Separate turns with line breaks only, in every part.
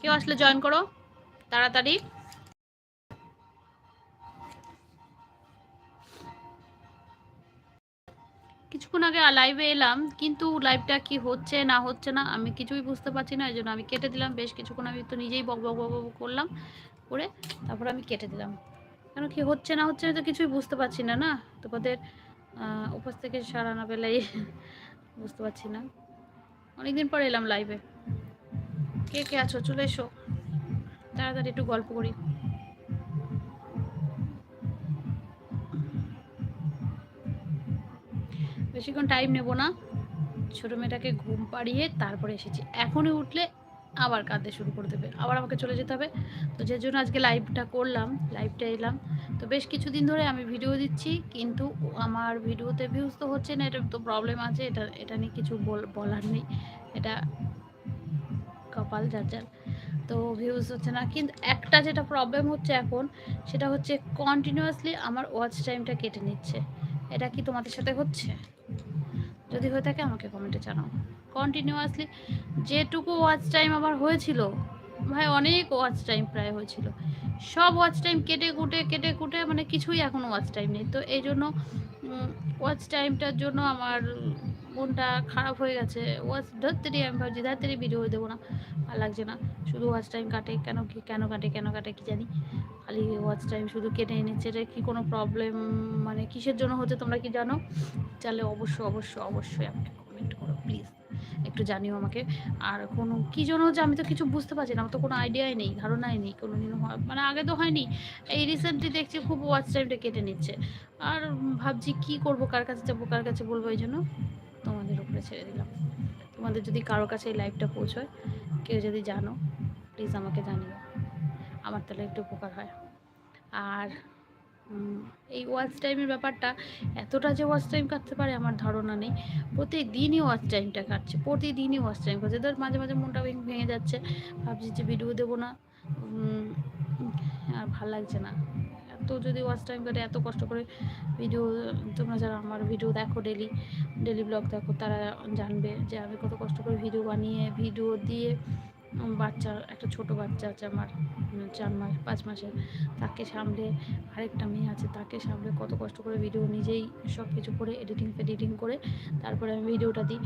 কেউ আসলে জয়েন করো, তাড়াতাড়ি। কিছুক্ষণ আগে লাইভে এলাম, কিন্তু লাইভটা কি হচ্ছে, না হচ্ছে না, আমি কিছুই বুঝতে পারছি না এই জন্য আমি কেটে দিলাম। বেশ কিছুক্ষণ আমি তো নিজেই বক বক বক করলাম, করে তারপর আমি কেটে দিলাম। কেন কি হচ্ছে, না হচ্ছে না তো কিছুই বুঝতে পারছি না না? তোমাদের উপাস থেকে সারা না পেলেই বুঝতে পারছি না। অনেকদিন পর এলাম লাইভে কে কে আছো? চলে এসো। তাড়াতাড়ি একটু গল্প করি। বেশিক্ষণ টাইম নেব না। ছোটো মেয়েটাকে ঘুম পাড়িয়ে তারপরে এসেছি। এখনই উঠলে আবার কাঁদতে শুরু করে দেবে। আবার আমাকে চলে যেতে হবে। তো যে জন্য আজকে লাইভটা করলাম লাইভটা এলাম। তো বেশ কিছুদিন ধরে আমি ভিডিও দিচ্ছি, কিন্তু আমার ভিডিওতে ভিউজ তো হচ্ছে না। এটা তো প্রবলেম আছে। এটা এটা নিয়ে কিছু বল- বলার নেই। এটা কপাল যার যার। তো ভিউজ হচ্ছে না। কিন্তু একটা যেটা প্রবলেম হচ্ছে এখন, সেটা হচ্ছে কন্টিনিউয়াসলি আমার ওয়াচ টাইমটা কেটে নিচ্ছে। এটা কি তোমাদের সাথে হচ্ছে? যদি হয়ে থাকে আমাকে কমেন্টে জানাও। কন্টিনিউয়াসলি যেটুকু ওয়াচ টাইম আমার হয়েছিল, ভাই অনেক ওয়াচ টাইম প্রায় হয়েছিল। সব ওয়াচ টাইম কেটে কুটে কেটে কুটে মানে কিছুই এখন ওয়াচ টাইম নেই। তো এই জন্য ওয়াচ টাইমটার জন্য আমার মনটা খারাপ হয়ে গেছে। ওয়াচ ধরতেরই আমি ভাবছি ধরতেরই ভিডিও দেবো না। ভালো লাগছে না। শুধু ওয়াচ টাইম কাটে, কেন কি, কেন কাটে কেন কাটে কি জানি। খালি ওয়াচ টাইম শুধু কেটে নিচ্ছে এটা কি কোনো প্রবলেম মানে কিসের জন্য হচ্ছে তোমরা কি জানো? তাহলে অবশ্যই অবশ্যই অবশ্যই আমাকে কমেন্ট করো প্লিজ একটু জানিও আমাকে। আর কোনো, কী জন্য হচ্ছে আমি তো কিছু বুঝতে পারছি না, আমার তো কোনো আইডিয়াই নেই ধারণাই নেই। কোনো দিনও হয় মানে আগে তো হয়নি। এই রিসেন্টলি দেখছি খুব ওয়াচ টাইমটা কেটে নিচ্ছে। আর ভাবছি কি করব, কার কাছে যাব, কার কাছে বলব এই জন্য? উপরে ছেড়ে দিলাম। তোমাদের যদি কারোর কাছে এই লাইভটা পৌঁছয়, কেউ যদি জানো প্লিজ আমাকে জানিও। আমার তাহলে একটু উপকার হয়। আর এই ওয়াচ টাইমের ব্যাপারটা, এতটা যে ওয়াচ টাইম কাটতে পারে আমার ধারণা নেই। প্রতিদিনই ওয়াচ টাইমটা কাটছে, প্রতিদিনই ওয়াচ টাইম কাটছে। ধর মাঝে মাঝে মনটা ভেঙে যাচ্ছে। ভাবছি যে ভিডিও দেবো না। আর ভালো লাগছে না। এত যদি ওয়াচ টাইম কাটে, এত কষ্ট করে ভিডিও তোমরা যারা আমার ভিডিও দেখো ডেলি ডেলি ব্লগ দেখো, তারা জানবে যে আমি কত কষ্ট করে ভিডিও বানিয়ে ভিডিও দিয়ে বাচ্চা, একটা ছোট বাচ্চা আছে আমার চার মাস, পাঁচ মাসের তাকে সামলে আরেকটা মেয়ে আছে, তাকে সামলে কত কষ্ট করে ভিডিও নিজেই সব কিছু করে এডিটিং ফেডিটিং করে তারপরে আমি ভিডিওটা দিই।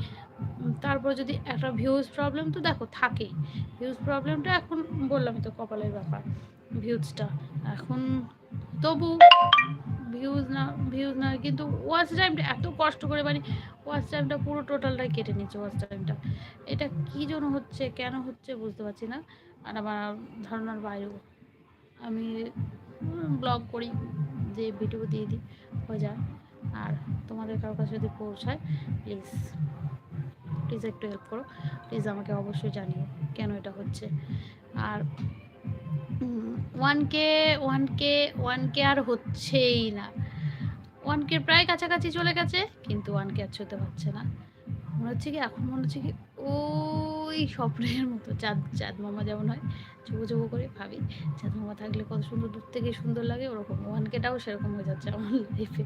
তারপর যদি একটা ভিউজ প্রবলেম তো দেখো থাকেই। ভিউজ প্রবলেমটা এখন বললামই তো, কপালের ব্যাপার। ভিউজটা এখন তবু ভিউজ না ভিউজ না, কিন্তু ওয়াচ টাইমটা এত কষ্ট করে মানে ওয়াচ টাইমটা পুরো টোটালটাই কেটে নিচ্ছে ওয়াচ টাইমটা এটা কী জন্য হচ্ছে, কেন হচ্ছে বুঝতে পারছি না। আর আমার ধারণার বাইরেও আমি ব্লগ করি, যে ভিডিও দিয়ে দিই, হয়ে যায় আর তোমাদের কারোর কাছে যদি পৌঁছায় প্লিজ প্লিজ একটু হেল্প করো। প্লিজ আমাকে অবশ্যই জানিও কেন এটা হচ্ছে। আর one K one K one K আর হচ্ছেই না। ওয়ান কে প্রায় কাছাকাছি চলে গেছে, কিন্তু ওয়ান কে আর ছুতে পারছে না। মনে হচ্ছে কি, এখন মনে হচ্ছে কি, ওই স্বপ্নের মতো, চাঁদ চাঁদ মামা যেমন হয় চুবো চুবো করে ভাবি, চাঁদ মামা থাকলে কত সুন্দর, দূর থেকে সুন্দর লাগে, ওরকম ওয়ান কেটাও সেরকম হয়ে যাচ্ছে আমার লাইফে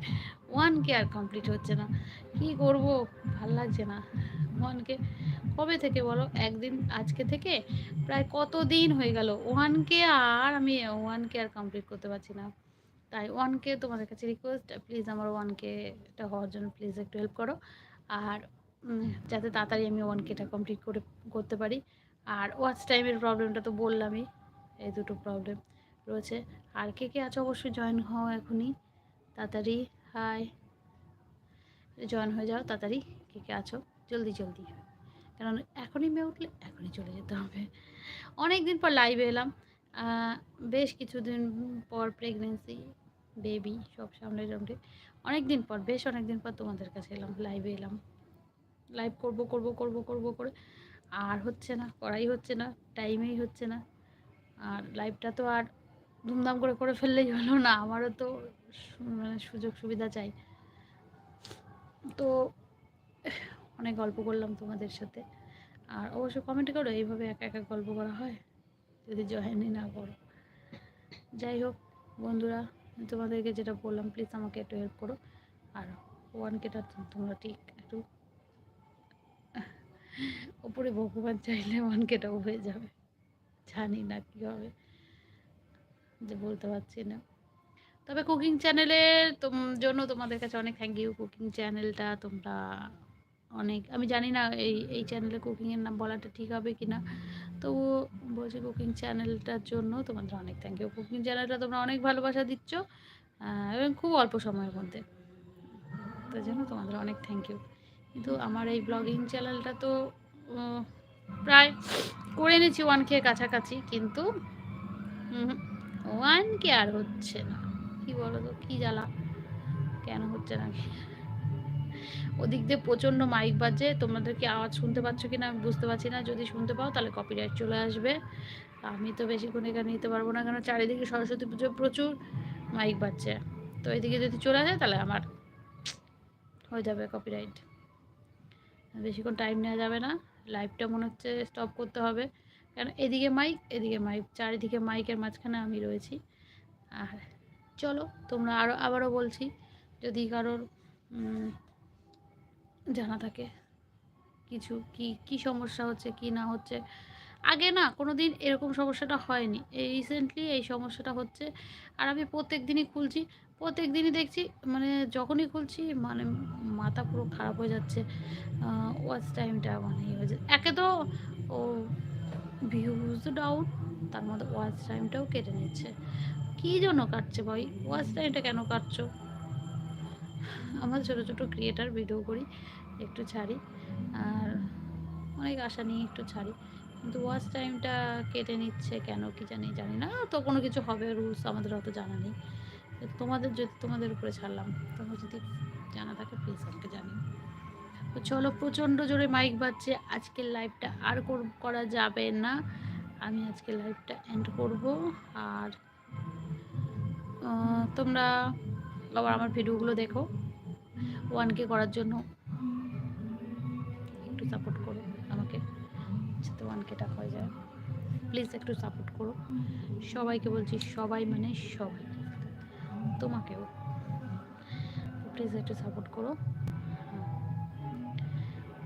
ওয়ান কে আর কমপ্লিট হচ্ছে না। কি করব? ভালো লাগছে না। ওয়ান কে কবে থেকে বলো? একদিন আজকে থেকে? প্রায় কত দিন হয়ে গেল? ওয়ান কে আর আমি ওয়ানকে আর কমপ্লিট করতে পারছি না। তাই ওয়ানকে তোমাদের কাছে রিকোয়েস্ট প্লিজ আমার ওয়ানকে এটা হওয়ার জন্য প্লিজ একটু হেল্প করো। আর যাতে তাড়াতাড়ি আমি ওয়ানকে এটা কমপ্লিট করে, করতে পারি। আর ওয়াচ টাইমের প্রবলেমটা তো বললামই, এই দুটো প্রবলেম রয়েছে। আর কে কে আছে অবশ্যই জয়েন হও এখনই। তাড়াতাড়ি হাই জয়েন হয়ে যাও, তাড়াতাড়ি কে কে আছো। জলদি জলদি। কারণ এখনই মেয়ে উঠলে এখনই চলে যেতে হবে। অনেক দিন পর লাইভে এলাম। বেশ কিছুদিন পর প্রেগনেন্সি বেবি সব সামনে সামনে অনেক দিন পর, বেশ অনেক দিন পর তোমাদের কাছে এলাম লাইভে এলাম। লাইভ করব করব করব করব করে। আর হচ্ছে না, করাই হচ্ছে না টাইমেই হচ্ছে না। আর লাইভটা তো আর ধুমধাম করে করে ফেললেই হলো না। আমারও তো মানে সুযোগ সুবিধা চাই। তো অনেক গল্প করলাম তোমাদের সাথে। আর অবশ্যই কমেন্ট করো, এইভাবে একা একা গল্প করা হয়? যদি জয়েনই না করো। যাই হোক, বন্ধুরা তোমাদেরকে যেটা বললাম প্লিজ আমাকে একটু হেল্প করো। আর ওয়ান কেটা তোমরা ঠিক একটু ওপরে ভগবান চাইলে ওয়ান কেটাও হয়ে যাবে। জানি না কী হবে। যে বলতে পারছি না। তবে কুকিং চ্যানেলের জন্য তোমাদের কাছে অনেক থ্যাংক ইউ কুকিং চ্যানেলটা তোমরা অনেক, আমি জানি না এই এই চ্যানেলে কুকিংয়ের নাম বলাটা ঠিক হবে কি না তো বলছি কুকিং চ্যানেলটার জন্য তোমাদের অনেক থ্যাংক ইউ কুকিং চ্যানেলটা তোমরা অনেক ভালোবাসা দিচ্ছ এবং খুব অল্প সময়ের মধ্যে। তার জন্য তোমাদের অনেক থ্যাংক ইউ কিন্তু আমার এই ব্লগিং চ্যানেলটা তো প্রায় করে নিয়েছি ওয়ান কে কাছাকাছি, কিন্তু ওয়ান কে আর হচ্ছে না। কি বলো তো কী জ্বালা। কেন হচ্ছে না ওদিক দিয়ে প্রচণ্ড মাইক বাজে তোমাদের কি আওয়াজ শুনতে পাচ্ছ কি না আমি বুঝতে পারছি না। যদি শুনতে পাও তাহলে কপিরাইট চলে আসবে। আমি তো বেশিক্ষণ এখানে নিতে পারব না কারণ চারিদিকে সরস্বতী পুজো প্রচুর মাইক বাজছে। তো এদিকে যদি চলে আসে তাহলে আমার হয়ে যাবে কপিরাইট বেশিক্ষণ টাইম নেওয়া যাবে না। লাইভটা মনে হচ্ছে স্টপ করতে হবে। কারণ এদিকে মাইক এদিকে মাইক চারিদিকে মাইকের মাঝখানে আমি রয়েছি। আর চলো, তোমরা আরও আবারও বলছি, যদি কারোর জানা থাকে। কিছু কি কি সমস্যা হচ্ছে, কি না হচ্ছে। আগে না কোনো দিন এরকম সমস্যাটা হয়নি। এই রিসেন্টলি এই সমস্যাটা হচ্ছে। আর আমি প্রত্যেক দিনই খুলছি প্রত্যেক দিনই দেখছি মানে যখনই খুলছি মানে মাথা পুরো খারাপ হয়ে যাচ্ছে। ওয়াচ টাইমটা মানে হয়ে যাচ্ছে একে তো ও ভিউজ ডাউন তার মধ্যে ওয়াচ টাইমটাও কেটে নিচ্ছে। কী জন্য কাটছে ভাই ওয়াচ টাইমটা কেন কাটছো? আমরা ছোটো ছোটো ক্রিয়েটার ভিডিও করি, একটু ছাড়ি। আর অনেক আশা নিয়ে একটু ছাড়ি। কিন্তু ওয়াচ টাইমটা কেটে নিচ্ছে কেন কি জানি জানি না। তো কোনো কিছু হবে রুলস আমাদের অত জানা নেই। তোমাদের যদি, তোমাদের উপরে ছাড়লাম, তোমরা যদি জানা থাকে প্লিজ আমাকে জানিও। তো চলো, প্রচণ্ড জোরে মাইক বাজছে। আজকের লাইভটা আর কর- করা যাবে না। আমি আজকে লাইভটা এন্ড করব। আর তোমরা আবার আমার ভিডিওগুলো দেখো। ওয়ান কে করার জন্য একটু সাপোর্ট করো আমাকে, যাতে ওয়ান কেটা হয়ে যায়। প্লিজ একটু সাপোর্ট করো। সবাইকে বলছি, সবাই মানে সবাই, তোমাকেও। প্লিজ একটু সাপোর্ট করো।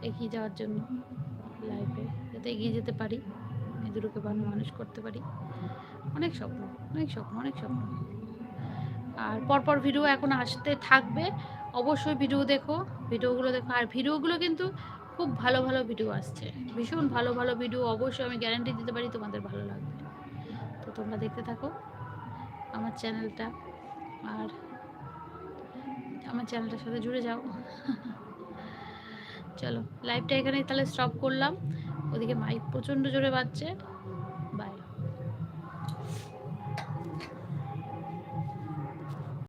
এগিয়ে যাওয়ার জন্য লাইফে যাতে এগিয়ে যেতে পারি এদেরকে ভালো মানুষ করতে পারি। অনেক স্বপ্ন অনেক স্বপ্ন অনেক স্বপ্ন। আর পরপর ভিডিও এখন আসতে থাকবে। অবশ্যই ভিডিও দেখো, ভিডিওগুলো দেখো। আর ভিডিওগুলো কিন্তু খুব ভালো ভালো ভিডিও আসছে। ভীষণ ভালো ভালো ভিডিও, অবশ্যই আমি গ্যারান্টি দিতে পারি তোমাদের ভালো লাগবে। তো তোমরা দেখতে থাকো আমার চ্যানেলটা। আর আমার চ্যানেলটার সাথে জুড়ে যাও। চলো লাইভটা এখানে তাহলে স্টপ করলাম। ওদিকে মাইক প্রচণ্ড জোরে বাজছে।